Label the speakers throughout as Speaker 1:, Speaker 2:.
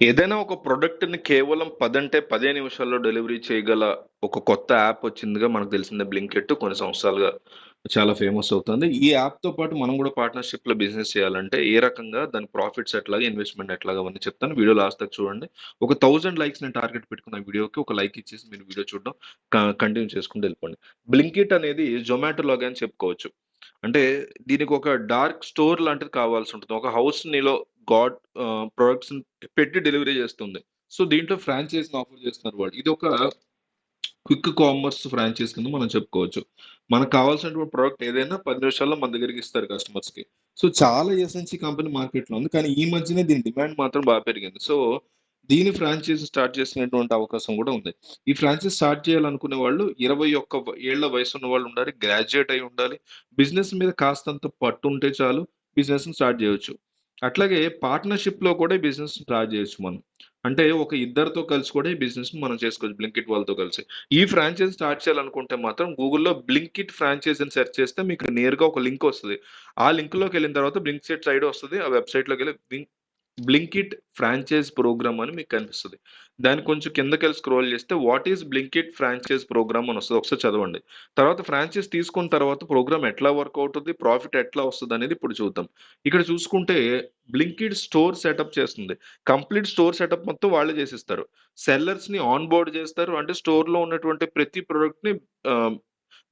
Speaker 1: ఏదైనా ఒక ప్రొడక్ట్‌ని కేవలం పదంటే పదే నిమిషాల్లో డెలివరీ చేయగల ఒక కొత్త యాప్ వచ్చిందిగా మనకు తెలిసిందే బ్లింకెట్ కొన్ని సంవత్సరాలుగా చాలా ఫేమస్ అవుతుంది. ఈ యాప్‌తో పాటు మనం కూడా పార్ట్నర్‌షిప్‌లో బిజినెస్ చేయాలంటే ఏ రకంగా దాని ప్రాఫిట్స్ ఎట్లాగా, ఇన్వెస్ట్‌మెంట్ ఎట్లాగా ఉంది చెప్తాను. వీడియో లాస్ట్ దాకా చూడండి. ఒక థౌజండ్ లైక్స్ నేను టార్గెట్ పెట్టుకున్న వీడియోకి ఒక లైక్ ఇచ్చేసి మీరు వీడియో చూడడం కంటిన్యూ చేసుకుంటూ వెళ్ళిపోండి. బ్లింకిట్ అనేది జొమాటో లాగా అని చెప్పుకోవచ్చు. అంటే దీనికి ఒక డార్క్ స్టోర్ లాంటిది కావాల్సి ఉంటుంది. ఒక హౌస్ నీలో గాడ్ ప్రొడక్ట్స్ పెట్టి డెలివరీ చేస్తుంది. సో, దీంట్లో ఫ్రాంచైజ్‌ని ఆఫర్ చేస్తున్నారు వాళ్ళు. ఒక క్విక్ కామర్స్ ఫ్రాంచైజ్ కింద మనం చెప్పుకోవచ్చు. మనకు కావాల్సినటువంటి ప్రోడక్ట్ ఏదైనా పది నిమిషాల్లో మన దగ్గరికి ఇస్తారు కస్టమర్స్‌కి. సో, చాలా ఎస్ఎన్సీ కంపెనీ మార్కెట్‌లో ఉంది. కానీ ఈ మధ్యనే దీని డిమాండ్ మాత్రం బాగా పెరిగింది. సో, దీని ఫ్రాంచైజీ స్టార్ట్ చేసినటువంటి అవకాశం కూడా ఉంది. ఈ ఫ్రాంచైజ్ స్టార్ట్ చేయాలనుకునే వాళ్ళు ఇరవై ఒక్క ఏళ్ళ వయసున్న వాళ్ళు ఉండాలి. గ్రాడ్యుయేట్ అయి ఉండాలి. బిజినెస్ మీద కాస్తంత పట్టు ఉంటే చాలు బిజినెస్‌ని స్టార్ట్ చేయొచ్చు. అట్లాగే పార్ట్నర్‌షిప్‌లో కూడా బిజినెస్ స్టార్ట్ చేయొచ్చు మనం. అంటే ఒక ఇద్దరితో కలిసి కూడా ఈ బిజినెస్ మనం చేసుకోవచ్చు బ్లింకిట్ వాళ్ళతో కలిసి. ఈ ఫ్రాంచైజ్ స్టార్ట్ చేయాలనుకుంటే మాత్రం గూగుల్‌లో బ్లింకిట్ ఫ్రాంచైజ్ అని సెర్చ్ చేస్తే మీకు నేరుగా ఒక లింక్ వస్తుంది ఆ లింక్‌లోకెళ్ళిన తర్వాత బ్లింకిట్ సైడ్ వస్తుంది ఆ వెబ్‌సైట్‌లోకెళ్ళి బ్లింక్ బ్లింకిట్ ఫ్రాంచైజ్ ప్రోగ్రామ్ అని మీకు కనిపిస్తుంది దాని కొంచెం కిందకెళ్ళి స్క్రోల్ చేస్తే what is Blinkit franchise programme అని వస్తుంది ఒకసారి చదవండి. తర్వాత ఫ్రాంచైజ్ తీసుకున్న తర్వాత ప్రోగ్రామ్ ఎట్లా వర్క్ అవుతుంది ప్రాఫిట్ ఎట్లా వస్తుంది అనేది ఇప్పుడు చూద్దాం. ఇక్కడ చూసుకుంటే బ్లింకిట్ స్టోర్ సెటప్ చేస్తుంది. కంప్లీట్ స్టోర్ సెటప్ మొత్తం వాళ్ళే చేసిస్తారు. సెల్లర్స్‌ని ఆన్ బోర్డ్ చేస్తారు. అంటే స్టోర్‌లో ఉన్నటువంటి ప్రతి ప్రోడక్ట్ని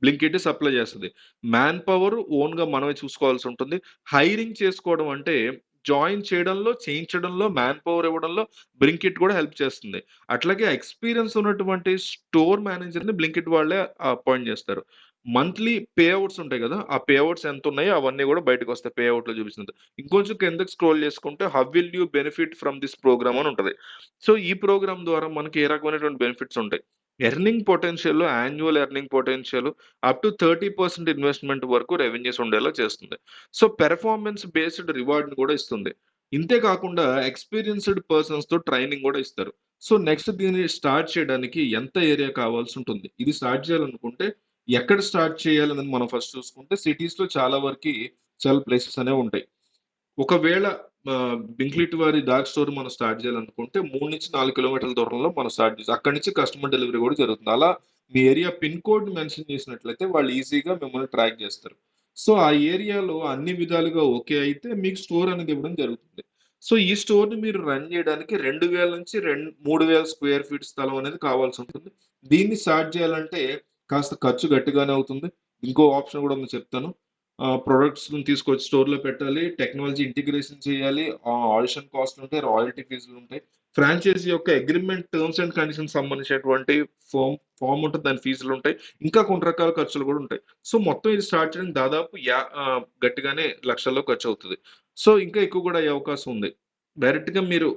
Speaker 1: బ్లింకిట్ సప్లై చేస్తుంది మ్యాన్ పవర్ ఓన్‌గా మనమే చూసుకోవాల్సి ఉంటుంది. హైరింగ్ చేసుకోవడం అంటే జాయిన్ చేయడంలో, చేయించడంలో, మ్యాన్ పవర్ ఇవ్వడంలో బ్లింకిట్ కూడా హెల్ప్ చేస్తుంది. అట్లాగే ఎక్స్‌పీరియన్స్ ఉన్నటువంటి స్టోర్ మేనేజర్‌ని బ్లింకిట్ వాళ్ళే అపాయింట్ చేస్తారు. మంత్లీ పే అవుట్స్ ఉంటాయి కదా! ఆ పే ఎంత ఉన్నాయో అవన్నీ కూడా బయటకు వస్తాయి పే అవుట్లో చూపిస్తుంది ఇంకొంచెం కిందకి స్క్రోల్ చేసుకుంటే how will you benefit from this programme అని ఉంటుంది సో, ఈ ప్రోగ్రామ్ ద్వారా మనకి ఏ రకమైనటువంటి బెనిఫిట్స్ ఉంటాయి. Earning potential, annual earning potential up to 30% investment వరకు రెవెన్యూస్ ఉండేలా చేస్తుంది. సో, పెర్ఫార్మెన్స్ బేస్డ్ రివార్డ్‌ని కూడా ఇస్తుంది. ఇంతే కాకుండా ఎక్స్‌పీరియన్స్‌డ్ పర్సన్స్‌తో ట్రైనింగ్ కూడా ఇస్తారు. సో, నెక్స్ట్ దీన్ని స్టార్ట్ చేయడానికి ఎంత ఏరియా కావాల్సి ఉంటుంది. ఇది స్టార్ట్ చేయాలనుకుంటే ఎక్కడ స్టార్ట్ చేయాలనేది మనం ఫస్ట్ చూసుకుంటే సిటీస్‌లో చాలా వరకు చాలా ప్లేసెస్ అనేవి ఉంటాయి. ఒకవేళ ఆహ్, వారి డార్క్ స్టోర్ మనం స్టార్ట్ చేయాలనుకుంటే 3-4 కిలోమీటర్ల దూరంలో మనం స్టార్ట్ చేసి అక్కడి నుంచి కస్టమర్ డెలివరీ కూడా జరుగుతుంది. అలా మీ ఏరియా పిన్ కోడ్ మెన్షన్ చేసినట్లయితే వాళ్ళు ఈజీగా మిమ్మల్ని ట్రాక్ చేస్తారు. సో, ఆ ఏరియాలో అన్ని విధాలుగా ఓకే అయితే మీకు స్టోర్ అనేది ఇవ్వడం జరుగుతుంది. సో, ఈ స్టోర్‌ని మీరు రన్ చేయడానికి 2000 నుంచి రెండు మూడు వేల స్క్వేర్ ఫీట్ స్థలం అనేది కావాల్సి ఉంటుంది. దీన్ని స్టార్ట్ చేయాలంటే కాస్త ఖర్చు గట్టిగానే అవుతుంది. ఇంకో ఆప్షన్ కూడా నేను చెప్తాను. ప్రొడక్ట్స్ ప్రొడక్ట్స్‌ని తీసుకొచ్చి స్టోర్‌లో పెట్టాలి. టెక్నాలజీ ఇంటిగ్రేషన్ చేయాలి. ఆడిషన్ కాస్ట్‌లు ఉంటాయి. రాయల్టీ ఫీజులు ఉంటాయి. ఫ్రాంచైజీ యొక్క అగ్రిమెంట్ టర్మ్స్ అండ్ కండిషన్స్ సంబంధించినటువంటి ఫామ్ ఫామ్ ఉంటుంది దాని ఫీజులు ఉంటాయి. ఇంకా కొన్ని రకాల ఖర్చులు కూడా ఉంటాయి. సో, మొత్తం ఇది స్టార్ట్ చేయడానికి దాదాపు యా గట్టిగానే లక్షల్లో ఖర్చు అవుతుంది సో, ఇంకా ఎక్కువ కూడా అయ్యే అవకాశం ఉంది. డైరెక్ట్‌గా మీరు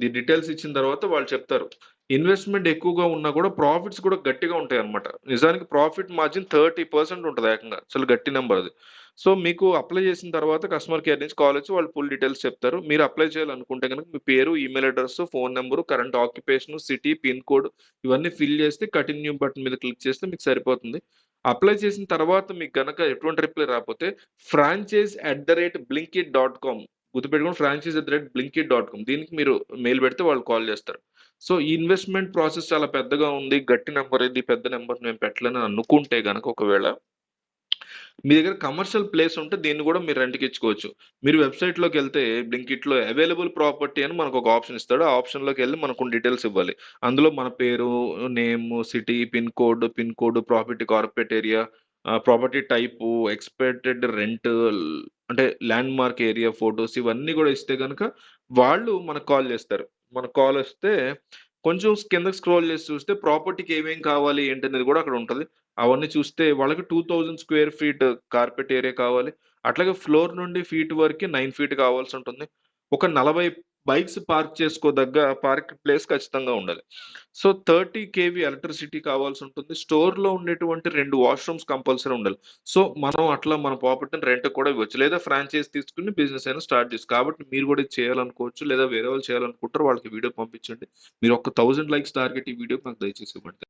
Speaker 1: ది డీటెయిల్స్ ఇచ్చిన తర్వాత వాళ్ళు చెప్తారు. ఇన్వెస్ట్‌మెంట్ ఎక్కువగా ఉన్నా కూడా ప్రాఫిట్స్ కూడా గట్టిగా ఉంటాయి అనమాట నిజానికి ప్రాఫిట్ మార్జిన్ థర్టీ పర్సెంట్ ఉంటుంది ఏకంగా. అసలు గట్టి నెంబర్ అది. సో, మీకు అప్లై చేసిన తర్వాత కస్టమర్ కేర్ నుంచి కాల్ వచ్చి వాళ్ళు ఫుల్ డీటెయిల్స్ చెప్తారు. మీరు అప్లై చేయాలనుకుంటే గనుక మీ పేరు, email address phone number current occupation, city, pin code ఇవన్నీ ఫిల్ చేస్తే కంటిన్యూ బటన్ మీద క్లిక్ చేస్తే మీకు సరిపోతుంది. అప్లై చేసిన తర్వాత మీకు గనక ఎటువంటి రిప్లై రాకపోతే franchise at the rate Blinkit dot com గుర్తుపెట్టుకుని franchise the rate Blinkit dot com దీనికి మీరు మెయిల్ పెడితే వాళ్ళు కాల్ చేస్తారు. సో, ఈ ఇన్వెస్ట్‌మెంట్ ప్రాసెస్ చాలా పెద్దగా ఉంది. గట్టి నెంబర్ ఇది పెద్ద నెంబర్ మేము పెట్టలేని అనుకుంటే కనుక ఒకవేళ మీ దగ్గర కమర్షియల్ ప్లేస్ ఉంటే దీన్ని కూడా మీరు రెంట్‌కి ఇచ్చుకోవచ్చు. మీరు వెబ్సైట్లోకి వెళ్తే బ్లింకిట్‌లో అవైలబుల్ ప్రాపర్టీ అని మనకు ఒక ఆప్షన్ ఇస్తాడు. ఆ ఆప్షన్లోకి వెళ్ళి మనకు డీటెయిల్స్ ఇవ్వాలి. అందులో మన పేరు, name, city, pin code, pin code, property corporate area, property type, expected rent అంటే ల్యాండ్ మార్క్ ఏరియా ఫోటోస్ ఇవన్నీ కూడా ఇస్తే కనుక వాళ్ళు మనకు కాల్ చేస్తారు. మనకు కాల్ వస్తే కొంచెం కిందకి స్క్రోల్ చేసి చూస్తే ప్రాపర్టీకి ఏమేం కావాలి ఏంటనేది కూడా అక్కడ ఉంటుంది అవన్నీ చూస్తే వాళ్ళకి 2000 స్క్వేర్ ఫీట్ కార్పెట్ ఏరియా కావాలి. అట్లాగే ఫ్లోర్ నుండి ఫీట్ వరకు నైన్ ఫీట్ కావాల్సి ఉంటుంది. ఒక 40 బైక్స్ పార్క్ చేసుకోదగ్గ పార్క్ ప్లేస్ ఖచ్చితంగా ఉండాలి. సో, 30 కేవీ ఎలక్ట్రిసిటీ కావాల్సి ఉంటుంది. స్టోర్‌లో ఉండేటువంటి రెండు వాష్‌రూమ్స్ కంపల్సరీ ఉండాలి. సో, మనం అట్లా మన ప్రాపర్టీని రెంట్ కూడా ఇవ్వచ్చు. లేదా ఫ్రాంచైజ్ తీసుకుని బిజినెస్ అయినా స్టార్ట్ చేసు కాబట్టి మీరు కూడా చేయాలనుకోవచ్చు. లేదా వేరే వాళ్ళు చేయాలనుకుంటారు వాళ్ళకి వీడియో పంపించండి. మీరు ఒక థౌజండ్ లైక్స్ టార్గెట్ ఈ వీడియో నాకు దయచేసి ఇవ్వండి.